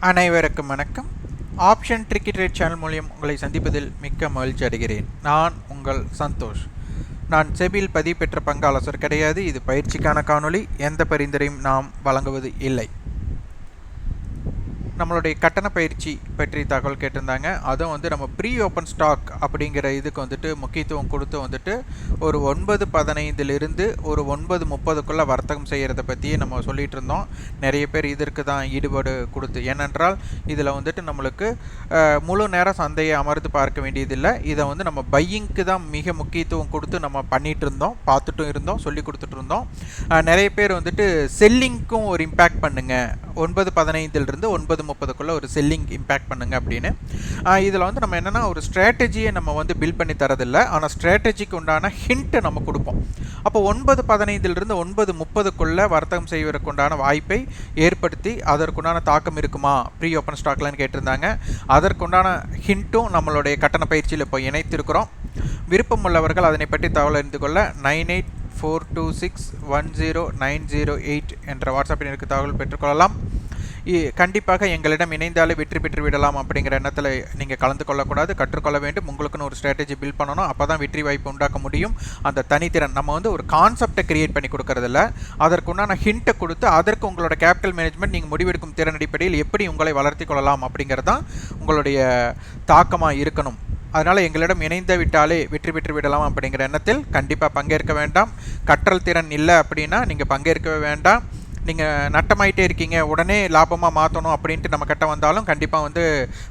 அனைவருக்கும் வணக்கம். Option ட்ரிக்கெட் rate channel மூலியம் உங்களை சந்திப்பதில் மிக்க மகிழ்ச்சி அடைகிறேன். நான் உங்கள் சந்தோஷ். நான் செபியில் பதிவு பெற்ற பங்காளசர் கிடையாது. இது பயிற்சிக்கான காணொளி. எந்த பரிந்துரையும் நாம் வழங்குவது இல்லை. நம்மளுடைய கட்டண பயிற்சி பற்றி தகவல் கேட்டிருந்தாங்க. அதுவும் வந்து நம்ம ப்ரீ ஓப்பன் ஸ்டாக் அப்படிங்கிற இதுக்கு வந்துட்டு முக்கியத்துவம் கொடுத்து வந்துட்டு ஒரு ஒன்பது பதினைந்துலேருந்து ஒரு ஒன்பது முப்பதுக்குள்ளே வர்த்தகம் செய்கிறத பற்றியே நம்ம சொல்லிகிட்டு இருந்தோம் நிறைய பேர் இதற்கு தான் ஈடுபாடு கொடுத்து ஏனென்றால் இதில் வந்துட்டு நம்மளுக்கு முழு நேரம் சந்தையை அமர்ந்து பார்க்க வேண்டியதில்லை. இதை வந்து நம்ம பையிங்க்கு தான் மிக முக்கியத்துவம் கொடுத்து நம்ம பண்ணிகிட்டு இருந்தோம் பார்த்துட்டும் இருந்தோம் சொல்லி கொடுத்துட்டு இருந்தோம். நிறைய பேர் வந்துட்டு செல்லிங்க்கும் ஒரு இம்பேக்ட் பண்ணுங்கள் ஒன்பது பதினைந்திலிருந்து ஒன்பது முப்பதுக்குள்ளே ஒரு செல்லிங் இம்பேக்ட் பண்ணுங்க அப்படின்னு. இதில் வந்து நம்ம என்னென்னா ஒரு ஸ்ட்ராட்டஜியை நம்ம வந்து பில்ட் பண்ணி தரதில்லை. ஆனால் ஸ்ட்ராட்டஜிக்கு உண்டான ஹிண்ட்டை நம்ம கொடுப்போம். அப்போ ஒன்பது பதினைந்திலிருந்து ஒன்பது முப்பதுக்குள்ளே வர்த்தகம் செய்வதற்கு உண்டான வாய்ப்பை ஏற்படுத்தி அதற்குண்டான தாக்கம் இருக்குமா? ப்ரீ ஓப்பன் ஸ்டாக்லன்னு கேட்டிருந்தாங்க. அதற்குண்டான ஹிண்ட்டும் நம்மளுடைய கட்டண பயிற்சியில் இப்போ இணைத்திருக்கிறோம். விருப்பம் உள்ளவர்கள் அதனை பற்றி தகவல் அறிந்து கொள்ள nine eight four two six one zero nine zero eight என்ற வாட்ஸ்அப் எண்ணிற்கு தகவல் பெற்றுக்கொள்ளலாம் கண்டிப்பாக எங்களிடம் இணைந்தாலே வெற்றி பெற்று விடலாம் அப்படிங்கிற எண்ணத்தில் நீங்கள் கலந்து கொள்ளக்கூடாது கற்றுக்கொள்ள வேண்டும். உங்களுக்குன்னு ஒரு ஸ்ட்ராட்டஜி பில்ட் பண்ணணும். அப்போ தான் வெற்றி வாய்ப்பு உண்டாக்க முடியும். அந்த தனித்திறன் நம்ம வந்து ஒரு கான்செப்டை கிரியேட் பண்ணி கொடுக்கறதில்ல. அதற்குண்டான ஹிண்ட்டை கொடுத்து அதற்கு உங்களோட கேபிட்டல் மேனேஜ்மெண்ட் நீங்கள் முடிவெடுக்கும் திறன் அடிப்படையில் எப்படி உங்களை வளர்த்தி கொள்ளலாம் அப்படிங்கிறது தான் உங்களுடைய தாக்கமாக இருக்கணும். அதனால் எங்களிடம் இணைந்து விட்டாலே வெற்றி பெற்று விடலாம் அப்படிங்கிற எண்ணத்தில் கண்டிப்பாக பங்கேற்க வேண்டாம். கற்றல் திறன் இல்லை அப்படின்னா நீங்கள் பங்கேற்கவே வேண்டாம். நீங்கள் நட்டமாயிட்டே இருக்கீங்க உடனே லாபமாக மாற்றணும் அப்படின்ட்டு நம்ம கிட்ட வந்தாலும் கண்டிப்பாக வந்து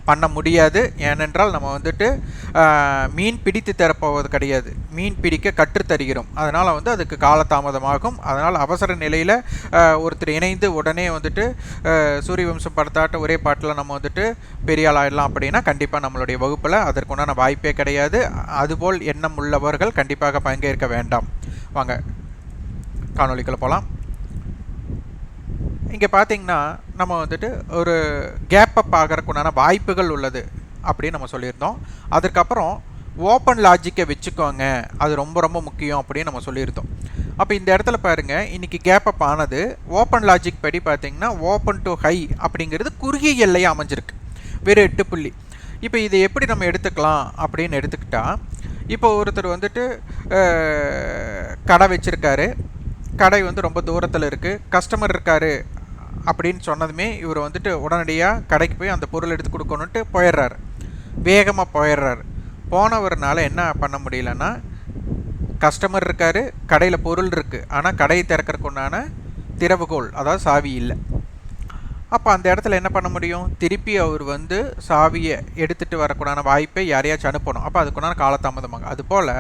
பண்ண முடியாது. ஏனென்றால் நம்ம வந்துட்டு மீன் பிடித்து தரப்போவது கிடையாது. மீன் பிடிக்க கற்றுத்தருகிறோம் அதனால் வந்து அதுக்கு காலதாமதமாகும். அதனால் அவசர நிலையில் ஒருத்தர் இணைந்து உடனே வந்துட்டு சூரியவம்சம் சூரிய வம்சம் படத்தாட்ட ஒரே பாட்டில் நம்ம வந்துட்டு பெரிய ஆளாயிடலாம் அப்படின்னா கண்டிப்பாக நம்மளுடைய வகுப்பில் அதற்குண்டான வாய்ப்பே கிடையாது. அதுபோல் எண்ணம் உள்ளவர்கள் கண்டிப்பாக பங்கேற்க வேண்டாம். வாங்க காணொலிக்குள்ளே போகலாம் இங்கே பார்த்தீங்கன்னா நம்ம வந்துட்டு ஒரு கேப் அப் வாய்ப்புகள் உள்ளது அப்படின்னு நம்ம சொல்லியிருந்தோம். அதுக்கப்புறம் ஓப்பன் லாஜிக்கை வச்சுக்கோங்க. அது ரொம்ப ரொம்ப முக்கியம் அப்படின்னு நம்ம சொல்லியிருந்தோம். அப்போ இந்த இடத்துல பாருங்கள் இன்றைக்கி கேப்பப் ஆனது ஓப்பன் லாஜிக் படி பார்த்தீங்கன்னா ஓப்பன் டு ஹை அப்படிங்கிறது குறுகிய எல்லையாக அமைஞ்சிருக்கு. வெறும் எட்டு புள்ளி. இப்போ இதை எப்படி நம்ம எடுத்துக்கலாம் அப்படின்னு எடுத்துக்கிட்டால் இப்போ ஒருத்தர் வந்துட்டு கடை வச்சுருக்காரு. கடை வந்து ரொம்ப தூரத்தில் இருக்குது கஸ்டமர் இருக்காரு அப்படின்னு சொன்னதுமே இவர் வந்துட்டு உடனடியாக கடைக்கு போய் அந்த பொருள் எடுத்து கொடுக்கணுன்ட்டு போயிடுறாரு. வேகமாக போயிடுறாரு. போனவர்னால என்ன பண்ண முடியலன்னா கஸ்டமர் இருக்காரு கடையில் பொருள் இருக்குது ஆனால் கடையை திறக்கறதுக்கு உண்டான திறவுகோல் அதாவது சாவி இல்லை. அப்போ அந்த இடத்துல என்ன பண்ண முடியும்? திருப்பி அவர் வந்து சாவியை எடுத்துகிட்டு வரக்கூடான வாய்ப்பை யாரையாச்சும் அனுப்பணும். அப்போ அதுக்குண்டான காலதாமதமாகும். அதுபோல்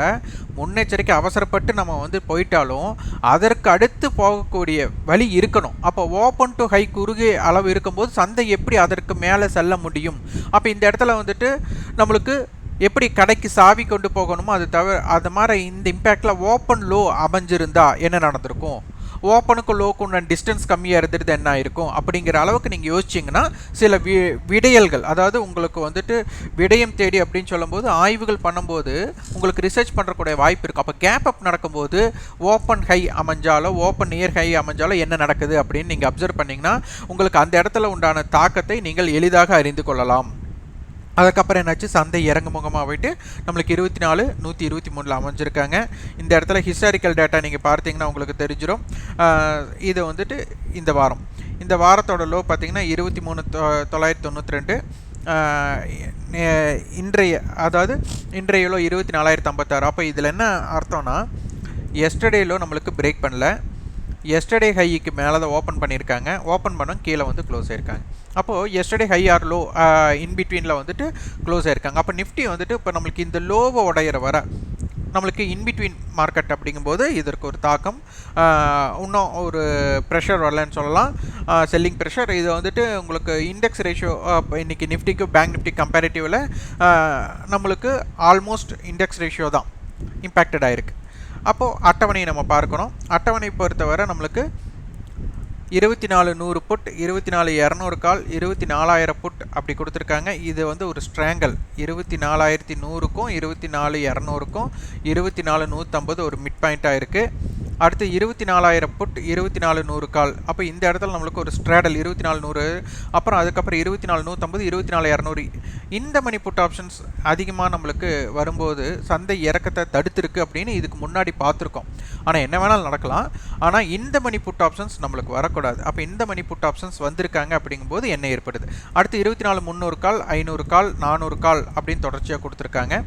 முன்னெச்சரிக்கை அவசரப்பட்டு நம்ம வந்து போயிட்டாலும் அதற்கு அடுத்து போகக்கூடிய வழி இருக்கணும். அப்போ ஓப்பன் டு ஹை குறுகிய அளவு இருக்கும்போது சந்தை எப்படி அதற்கு மேலே செல்ல முடியும்? அப்போ இந்த இடத்துல வந்துட்டு நம்மளுக்கு எப்படி கடைக்கு சாவி கொண்டு போகணுமோ அது தவிர அது மாதிரி இந்த இம்பேக்டில் ஓப்பன் லோ அமைஞ்சிருந்தா என்ன நடந்திருக்கும்? ஓப்பனுக்கு லோக்கும் உண்டான டிஸ்டன்ஸ் கம்மியாக இருந்துட்டு என்ன ஆயிருக்கும். அப்படிங்கிற அளவுக்கு நீங்கள் யோசிச்சிங்கன்னா சில வி விடையல்கள் அதாவது உங்களுக்கு வந்துட்டு விடயம் தேடி அப்படின்னு சொல்லும்போது ஆய்வுகள் பண்ணும்போது உங்களுக்கு ரிசர்ச் பண்ணுறக்கூடிய வாய்ப்பு இருக்கும் அப்போ கேப் அப் நடக்கும்போது ஓப்பன் ஹை அமைஞ்சாலோ ஓப்பன் நியர் ஹை அமைஞ்சாலோ என்ன நடக்குது அப்படின்னு நீங்கள் அப்சர்வ் பண்ணிங்கன்னா உங்களுக்கு அந்த இடத்துல உண்டான தாக்கத்தை நீங்கள் எளிதாக அறிந்து கொள்ளலாம். அதுக்கப்புறம் என்னாச்சு? சந்தை இறங்கு முகமாக போயிட்டு நம்மளுக்கு இருபத்தி நாலு நூற்றி இருபத்தி மூணில் அமைஞ்சிருக்காங்க. இந்த இடத்துல ஹிஸ்டாரிக்கல் டேட்டா நீங்கள் பார்த்தீங்கன்னா உங்களுக்கு தெரிஞ்சிடும் இதை இது வந்துட்டு இந்த வாரம். இந்த வாரத்தோட லோ பார்த்தீங்கன்னா இருபத்தி மூணு தொ- தொள்ளாயிரத்தி தொண்ணூற்றி ரெண்டு. இன்றைய அதாவது இன்றைய லோ இருபத்தி நாலாயிரத்து ஐம்பத்தாறு. அப்போ இதில் என்ன அர்த்தம்னா எஸ்டர்டேலோ நம்மளுக்கு பிரேக் பண்ணல. எஸ்டர்டே ஹைக்கு மேலே தான் ஓப்பன் பண்ணியிருக்காங்க. ஓப்பன் பண்ண கீழே வந்து க்ளோஸ் ஆயிருக்காங்க. அப்போது yesterday high or low in பிட்வீனில் வந்துட்டு க்ளோஸ் ஆயிருக்காங்க. அப்போ நிஃப்டி வந்துட்டு இப்போ நம்மளுக்கு இந்த லோவை உடையிற வர நம்மளுக்கு இன்பிட்வீன் மார்க்கெட் அப்படிங்கும்போது இதற்கு ஒரு தாக்கம் uh, இன்னும் ஒரு ப்ரெஷர் வரலன்னு சொல்லலாம். Uh, செல்லிங் ப்ரெஷர் இது வந்துட்டு உங்களுக்கு இண்டெக்ஸ் ரேஷியோ இன்றைக்கி நிஃப்டிக்கு பேங்க் நிஃப்டி கம்பேரிட்டிவில் நம்மளுக்கு ஆல்மோஸ்ட் இண்டெக்ஸ் ரேஷியோ தான் இம்பேக்டட் ஆகிருக்கு அப்போது அட்டவணையை நம்ம பார்க்கணும். அட்டவணை பொறுத்தவரை நம்மளுக்கு இருபத்தி நாலு நூறு புட் இருபத்தி நாலு இரநூறு கால் இருபத்தி நாலாயிரம் புட் அப்படி கொடுத்துருக்காங்க. இது வந்து ஒரு ஸ்ட்ராங்கல் இருபத்தி நாலாயிரத்தி நூறுக்கும் இருபத்தி நாலு இரநூறுக்கும் இருபத்தி நாலு நூற்றம்பது ஒரு மிட் பாயிண்ட்டாக இருக்குது அடுத்து இருபத்தி நாலாயிரம் புட் இருபத்தி நாலு நூறு கால். அப்போ இந்த இடத்துல நம்மளுக்கு ஒரு ஸ்ட்ராடல் இருபத்தி நாலு நூறு அப்புறம் அதுக்கப்புறம் இருபத்தி நாலு நூற்றம்பது இருபத்தி நாலு இரநூறு. இந்த மணி புட் ஆப்ஷன்ஸ் அதிகமாக நம்மளுக்கு வரும்போது சந்தை இறக்கத்தை தடுத்துருக்கு அப்படின்னு இதுக்கு முன்னாடி பார்த்துருக்கோம். ஆனால் என்ன வேணாலும் நடக்கலாம். ஆனால் இந்த மணி புட் ஆப்ஷன்ஸ் நம்மளுக்கு வரக்கூடாது. அப்போ இந்த மணி புட் ஆப்ஷன்ஸ் வந்திருக்காங்க அப்படிங்கும்போது என்ன ஏற்படுது? அடுத்து இருபத்தி நாலு முந்நூறு கால் ஐநூறு கால் நானூறு கால் அப்படின்னு தொடர்ச்சியாக கொடுத்துருக்காங்க.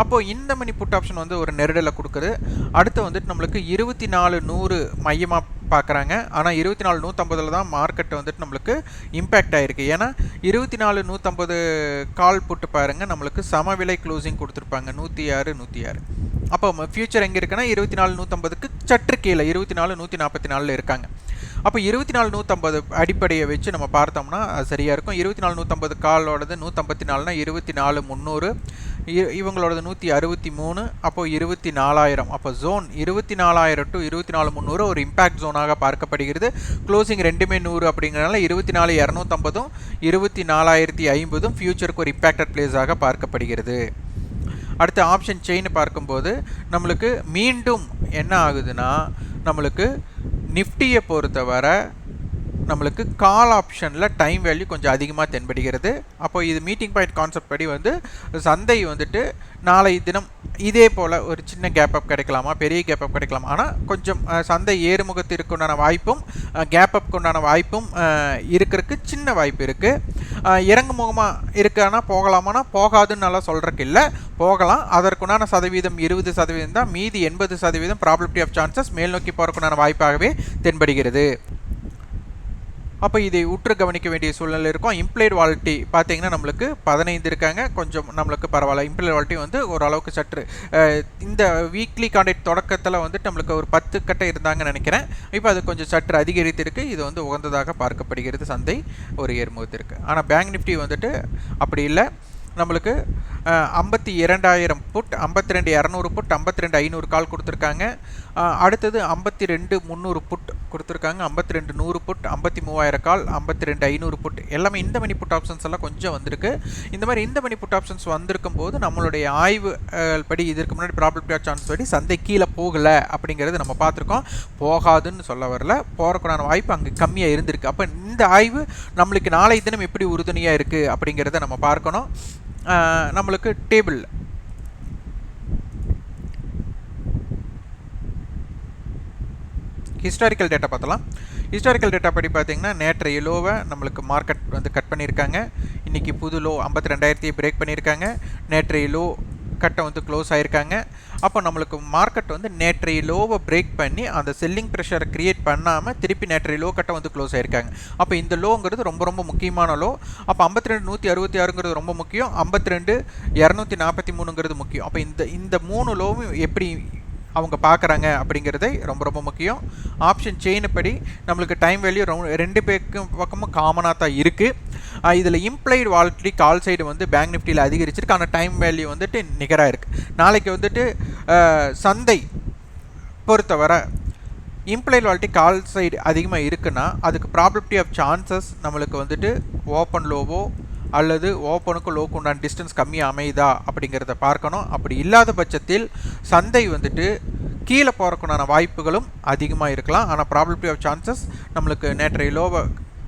அப்போது இந்த மணி புட் ஆப்ஷன் வந்து ஒரு நெருடலை கொடுக்குது. அடுத்து வந்துட்டு நம்மளுக்கு இருபத்தி நாலு நூறு மையமாக பார்க்குறாங்க ஆனால் இருபத்தி நாலு நூற்றம்பதில் தான் மார்க்கெட் வந்துட்டு நம்மளுக்கு இம்பேக்ட் ஆகிருக்கு ஏன்னா இருபத்தி நாலு நூற்றம்பது கால் புட்டு பாருங்கள் நம்மளுக்கு சமவிலை க்ளோசிங் கொடுத்துருப்பாங்க. நூற்றி ஆறு நூற்றி ஆறு அப்போ ஃபியூச்சர் எங்கே இருக்குன்னா இருபத்தி நாலு நூற்றம்பதுக்கு சற்று கீழே இருபத்தி நாலு நூற்றி நாற்பத்தி நாலில் இருக்காங்க. அப்போ இருபத்தி நாலு நூற்றம்பது அடிப்படையை வச்சு நம்ம பார்த்தோம்னா அது சரியாக இருக்கும். இருபத்தி நாலு நூற்றம்பது காலோடது நூற்றம்பத்தி நாலுனா இருபத்தி நாலு முந்நூறு. இவங்களோடது நூற்றி அறுபத்தி மூணு அப்போது இருபத்தி நாலாயிரம். அப்போ ஜோன் இருபத்தி நாலாயிரம் டு இருபத்தி நாலு முந்நூறு ஒரு இம்பேக்ட் ஜோனாக பார்க்கப்படுகிறது. க்ளோசிங் ரெண்டுமே நூறு அப்படிங்கிறனால இருபத்தி நாலு இரநூத்தம்பதும் இருபத்தி நாலாயிரத்தி ஐம்பதும் ஃபியூச்சருக்கு ஒரு இம்பேக்டட் பிளேஸாக பார்க்கப்படுகிறது. அடுத்து ஆப்ஷன் செயின் பார்க்கும்போது நம்மளுக்கு மீண்டும் என்ன ஆகுதுன்னா நம்மளுக்கு நிஃப்டியை பொறுத்தவரை நம்மளுக்கு கால் ஆப்ஷனில் டைம் வேல்யூ கொஞ்சம் அதிகமாக தென்படுகிறது. அப்போ இது மீட்டிங் பாயிண்ட் கான்செப்ட் படி வந்து சந்தை வந்துட்டு நாளை தினம் இதே போல் ஒரு சின்ன கேப் அப் கிடைக்கலாமா? பெரிய கேப் அப் கிடைக்கலாமா? ஆனால் கொஞ்சம் சந்தை ஏறுமுகத்திற்கு உண்டான வாய்ப்பும் கேப் அப்க்கு உண்டான வாய்ப்பும் இருக்கிறதுக்கு சின்ன வாய்ப்பு இருக்குது இறங்கு முகமாக இருக்கானா போகலாமானா போகாதுன்னு நல்லா சொல்கிறக்கு இல்லை. போகலாம். அதற்குண்டான சதவீதம் இருபது சதவீதம் தான். மீதி எண்பது சதவீதம் ப்ராபிலிட்டி ஆஃப் சான்சஸ் மேல் நோக்கி போகிறக்குண்டான வாய்ப்பாகவே தென்படுகிறது. அப்போ இதை உற்று கவனிக்க வேண்டிய சூழ்நிலை இருக்கும். இம்ப்ளைட் வாலிட்டி பார்த்தீங்கன்னா நம்மளுக்கு பதினைந்து இருக்காங்க. கொஞ்சம் நம்மளுக்கு பரவாயில்ல. இம்ப்ளைட் வாலிட்டி வந்து ஓரளவுக்கு சற்று இந்த வீக்லி கான்டெக்ட் தொடக்கத்தில் வந்துட்டு நம்மளுக்கு ஒரு பத்து கட்டை இருந்தாங்கன்னு நினைக்கிறேன். இப்போ அது கொஞ்சம் சற்று அதிகரித்திருக்கு. இது வந்து உகந்ததாக பார்க்கப்படுகிறது. சந்தை ஒரு ஏர்முகத்திற்கு ஆனால் பேங்க் நிஃப்டி வந்துட்டு அப்படி இல்லை. நம்மளுக்கு ஐம்பத்தி இரண்டாயிரம் புட் ஐம்பத்தி ரெண்டு இரநூறு புட் ஐம்பத்தி ரெண்டு ஐநூறு கால் கொடுத்துருக்காங்க. அடுத்தது ஐம்பத்தி ரெண்டு முந்நூறு புட் கொடுத்துருக்காங்க. ஐம்பத்தி ரெண்டு நூறு புட் ஐம்பத்தி மூவாயிரம் கால் ஐம்பத்தி ரெண்டு ஐநூறு புட் எல்லாமே இந்த மணி புட் ஆப்ஷன்ஸ் எல்லாம் கொஞ்சம் வந்திருக்கு. இந்த மாதிரி இந்த மணி புட் ஆப்ஷன்ஸ் வந்திருக்கும் போது நம்மளுடைய ஆய்வு படி இதற்கு முன்னாடி ப்ராப்ளம் ஆஃப் சான்ஸ் படி சந்தை கீழே போகலை அப்படிங்கிறது நம்ம பார்த்துருக்கோம். போகாதுன்னு சொல்ல வரல. போகிறக்குண்டான வாய்ப்பு அங்கே கம்மியாக இருந்திருக்கு. அப்போ இந்த ஆய்வு நம்மளுக்கு நாளை தினம் எப்படி உறுதுணையாக இருக்குது அப்படிங்கிறத நம்ம பார்க்கணும். நம்மளுக்கு டேபிள் ஹிஸ்டாரிக்கல் டேட்டா பார்த்தலாம். ஹிஸ்டாரிக்கல் டேட்டா படி பார்த்தீங்கன்னா நேற்றைய லோவை நம்மளுக்கு மார்க்கெட் வந்து கட் பண்ணியிருக்காங்க. இன்றைக்கி புது லோ ஐம்பத்தி ரெண்டாயிரத்தி பிரேக் பண்ணியிருக்காங்க. நேற்றைய லோ கட்டை வந்து க்ளோஸ் ஆகிருக்காங்க அப்போ நம்மளுக்கு மார்க்கெட் வந்து நேற்றைய லோவை பிரேக் பண்ணி அந்த செல்லிங் ப்ரெஷரை க்ரியேட் பண்ணாமல் திருப்பி நேற்றைய லோ கட்டை வந்து க்ளோஸ் ஆகிருக்காங்க அப்போ இந்த லோங்கிறது ரொம்ப ரொம்ப முக்கியமான லோ. அப்போ ஐம்பத்தி ரெண்டு நூற்றி அறுபத்தி ஆறுங்கிறது ரொம்ப முக்கியம். ஐம்பத்தி ரெண்டு இரநூத்தி நாற்பத்தி மூணுங்கிறது முக்கியம். அப்போ இந்த இந்த மூணு லோவும் எப்படி அவங்க பார்க்குறாங்க அப்படிங்கிறது ரொம்ப ரொம்ப முக்கியம். ஆப்ஷன் செயின் படி நம்மளுக்கு டைம் வேல்யூ ரொம்ப ரெண்டு பேருக்கும் பக்கமும் காமனாக தான் இருக்குது இதில் இம்ப்ளைடு வால்ட்ரி கால் சைடு வந்து பேங்க் நிஃப்டியில் அதிகரிச்சிருக்கு. ஆனால் டைம் வேல்யூ வந்துட்டு நிகராக இருக்குது நாளைக்கு வந்துட்டு சந்தை பொறுத்தவரை இம்ப்ளைட் வால்ட்டி கால் சைடு அதிகமாக இருக்குன்னா அதுக்கு ப்ராபபிலிட்டி ஆஃப் சான்சஸ் நம்மளுக்கு வந்துட்டு ஓப்பன் லோவோ அல்லது ஓப்பனுக்கு லோக்கு உண்டான டிஸ்டன்ஸ் கம்மியாக அமையுதா அப்படிங்கிறத பார்க்கணும். அப்படி இல்லாத பட்சத்தில் சந்தை வந்துட்டு கீழே போகிறக்குண்டான வாய்ப்புகளும் அதிகமாக இருக்கலாம். ஆனால் ப்ராபிலிட்டி ஆஃப் சான்சஸ் நம்மளுக்கு நேற்றைய லோவை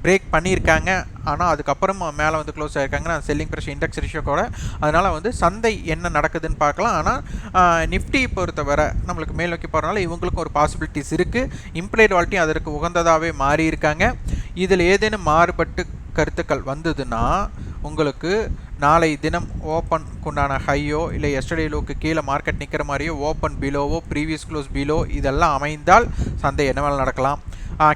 பிரேக் பண்ணியிருக்காங்க. ஆனால் அதுக்கப்புறம் மேலே வந்து க்ளோஸ் ஆகிருக்காங்கன்னா செல்லிங் ப்ரெஷர் இண்டெக்ஸ் ரேஷியோ கூட. அதனால் வந்து சந்தை என்ன நடக்குதுன்னு பார்க்கலாம். ஆனால் நிஃப்டி பொறுத்தவரை நம்மளுக்கு மேல் நோக்கி போகிறனால இவங்களுக்கும் ஒரு பாசிபிலிட்டிஸ் இருக்குது இம்ப்ளைட் வால்ட்டியும் அதற்கு உகந்ததாகவே மாறி இருக்காங்க இதில் ஏதேனும் மாறுபட்டு கருத்துக்கள் வந்ததுன்னா உங்களுக்கு நாளை தினம் ஓப்பனுக்குண்டான ஹையோ இல்லை எஸ்டர்டே லோக்கு கீழே மார்க்கெட் நிற்கிற மாதிரியோ ஓப்பன் பிலோவோ ப்ரீவியஸ் க்ளோஸ் பிலோ இதெல்லாம் அமைந்தால் சந்தை என்ன வேலை நடக்கலாம்.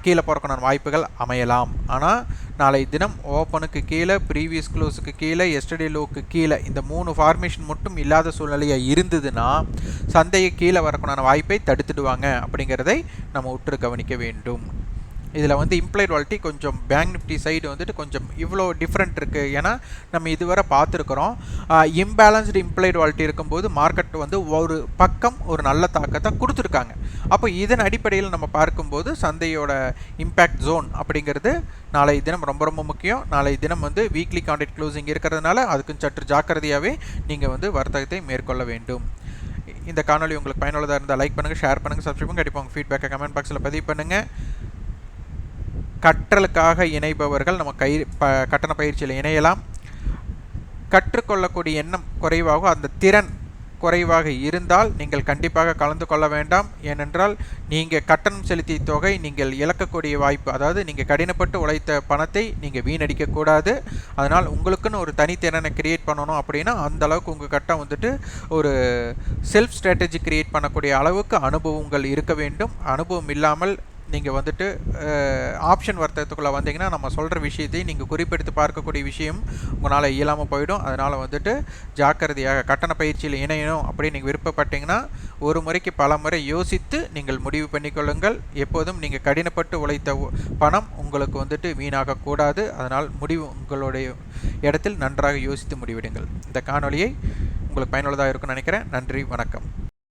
கீழே போகிறக்கான வாய்ப்புகள் அமையலாம். ஆனால் நாளை தினம் ஓப்பனுக்கு கீழே ப்ரீவியஸ் க்ளோஸுக்கு கீழே எஸ்டர்டே லோக்கு கீழே இந்த மூணு ஃபார்மேஷன் மட்டும் இல்லாத சூழ்நிலையாக இருந்ததுன்னா சந்தையை கீழே வரக்கான வாய்ப்பை தடுத்துடுவாங்க அப்படிங்கிறதை நம்ம உற்று கவனிக்க வேண்டும். இதில் வந்து இம்ப்ளைட் வாலிட்டி கொஞ்சம் பேங்க் நிஃப்டி சைடு வந்துட்டு கொஞ்சம் இவ்வளோ டிஃப்ரெண்ட் இருக்குது ஏன்னா நம்ம இதுவரை பார்த்துருக்குறோம். இம்பேலன்ஸ்டு இம்ப்ளைட் வாலிட்டி இருக்கும்போது மார்க்கெட் வந்து ஒரு பக்கம் ஒரு நல்ல தாக்கத்தை கொடுத்துருக்காங்க. அப்போ இதன் அடிப்படையில் நம்ம பார்க்கும்போது சந்தையோட இம்பேக்ட் ஜோன் அப்படிங்கிறது நாளை தினம் ரொம்ப ரொம்ப முக்கியம். நாளை தினம் வந்து வீக்லி காண்டெக்ட் க்ளோசிங் இருக்கிறதுனால அதுக்கும் சற்று ஜாக்கிரதையாகவே நீங்கள் வந்து வர்த்தகத்தை மேற்கொள்ள வேண்டும். இந்த காணொலி உங்களுக்கு பயனுள்ளதாக இருந்தால் லைக் பண்ணுங்கள் ஷேர் பண்ணுங்கள் சப்ஸ்கிரைப் பண்ணுங்கள் கண்டிப்பாக உங்கள் ஃபீட்பேக்கை கமெண்ட் பாக்ஸில் பதிவு பண்ணுங்கள் கற்றலுக்காக இணைபவர்கள் நம்ம கை ப கட்டண பயிற்சியில் இணையலாம். கற்றுக்கொள்ளக்கூடிய எண்ணம் குறைவாகும் அந்த திறன் குறைவாக இருந்தால் நீங்கள் கண்டிப்பாக கலந்து கொள்ள வேண்டாம். ஏனென்றால் நீங்கள் கட்டணம் செலுத்திய தொகை நீங்கள் இழக்கக்கூடிய வாய்ப்பு அதாவது நீங்கள் கடினப்பட்டு உழைத்த பணத்தை நீங்கள் வீணடிக்கக்கூடாது அதனால் உங்களுக்குன்னு ஒரு தனித்திறனை கிரியேட் பண்ணணும் அப்படின்னா அந்த அளவுக்கு உங்கள் கட்டம் வந்துட்டு ஒரு செல்ஃப் ஸ்ட்ராட்டஜி கிரியேட் பண்ணக்கூடிய அளவுக்கு அனுபவங்கள் இருக்க வேண்டும். அனுபவம் இல்லாமல் நீங்கள் வந்துட்டு ஆப்ஷன் வர்த்தகத்துக்குள்ளே வந்தீங்கன்னா நம்ம சொல்கிற விஷயத்தையும் நீங்கள் குறிப்பெடுத்து பார்க்கக்கூடிய விஷயம் உங்களால் இயலாமல் போயிடும். அதனால் வந்துட்டு ஜாக்கிரதையாக கட்டண பயிற்சியில் இணையணும் அப்படின்னு நீங்கள் விருப்பப்பட்டீங்கன்னா ஒரு முறைக்கு பல முறை யோசித்து நீங்கள் முடிவு பண்ணிக்கொள்ளுங்கள். எப்போதும் நீங்கள் கடினப்பட்டு உழைத்த பணம் உங்களுக்கு வந்துட்டு வீணாகக்கூடாது. அதனால் முடிவு உங்களுடைய இடத்தில் நன்றாக யோசித்து முடிவிடுங்கள். இந்த காணொலியை உங்களுக்கு பயனுள்ளதாக இருக்கும்னு நினைக்கிறேன். நன்றி வணக்கம்.